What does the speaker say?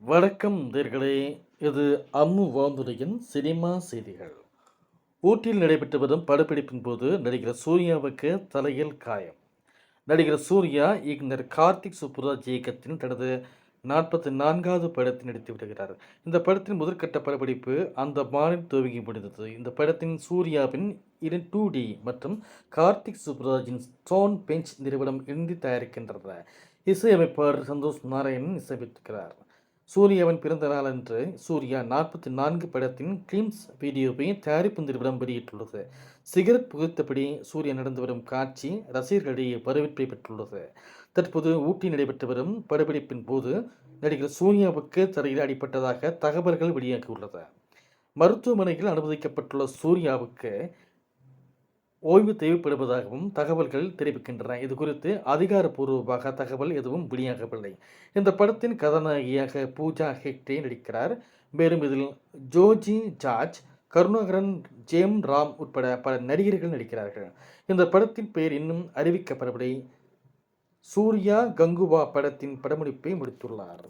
வணக்கம் நேர்களே இது அம்மு வாந்துரையின் சினிமா செய்திகள். ஊட்டியில் நடைபெற்று வரும் படப்பிடிப்பின் போது நடிகர் சூர்யாவுக்கு தலையில் காயம். நடிகர் சூர்யா இயக்குனர் கார்த்திக் சுப்புராஜ் இயக்கத்தின் தனது நாற்பத்தி நான்காவது படத்தில் நடித்து விடுகிறார். இந்த படத்தின் முதற்கட்ட படப்பிடிப்பு அந்த மாநில துவங்கி முடிந்தது. இந்த படத்தின் சூர்யாவின் இரு டூ டி மற்றும் கார்த்திக் சுப்புராஜின் ஸ்டோன் பெஞ்ச் நிறுவனம் இணைந்து தயாரிக்கின்றன. இசையமைப்பாளர் சந்தோஷ் நாராயணன் இசையமைத்திருக்கிறார். சூர்யாவின் பிறந்த நாள் அன்று சூர்யா நாற்பத்தி நான்கு படத்தின் கிளிம்ஸ் வீடியோவை தயாரிப்பு நிறுவனம் வெளியிட்டுள்ளது. சிகரெட் புகுத்தபடி சூர்யா நடந்து வரும் காட்சி ரசிகர்களிடையே வரவேற்பை பெற்றுள்ளது. தற்போது ஊட்டி நடைபெற்று வரும் படப்பிடிப்பின் போது நடிகர் சூர்யாவுக்கு தரையில் அடிப்பட்டதாக தகவல்கள் வெளியாகியுள்ளது. மருத்துவமனையில் அனுமதிக்கப்பட்டுள்ள சூர்யாவுக்கு ஓய்வு தேவைப்படுவதாகவும் தகவல்கள் தெரிவிக்கின்றன. இது குறித்து அதிகாரப்பூர்வமாக தகவல் எதுவும் வெளியாகவில்லை. இந்த படத்தின் கதாநாயகியாக பூஜா ஹெக்டே நடிக்கிறார். மேலும் இதில் ஜோஜி ஜார்ஜ் கருணாகரன் ஜேம் ராம் உட்பட பல நடிகர்கள் நடிக்கிறார்கள். இந்த படத்தின் பெயர் இன்னும் அறிவிக்கப்படவில்லை. சூர்யா கங்குவா படத்தின் படமுடிப்பை முடித்துள்ளார்.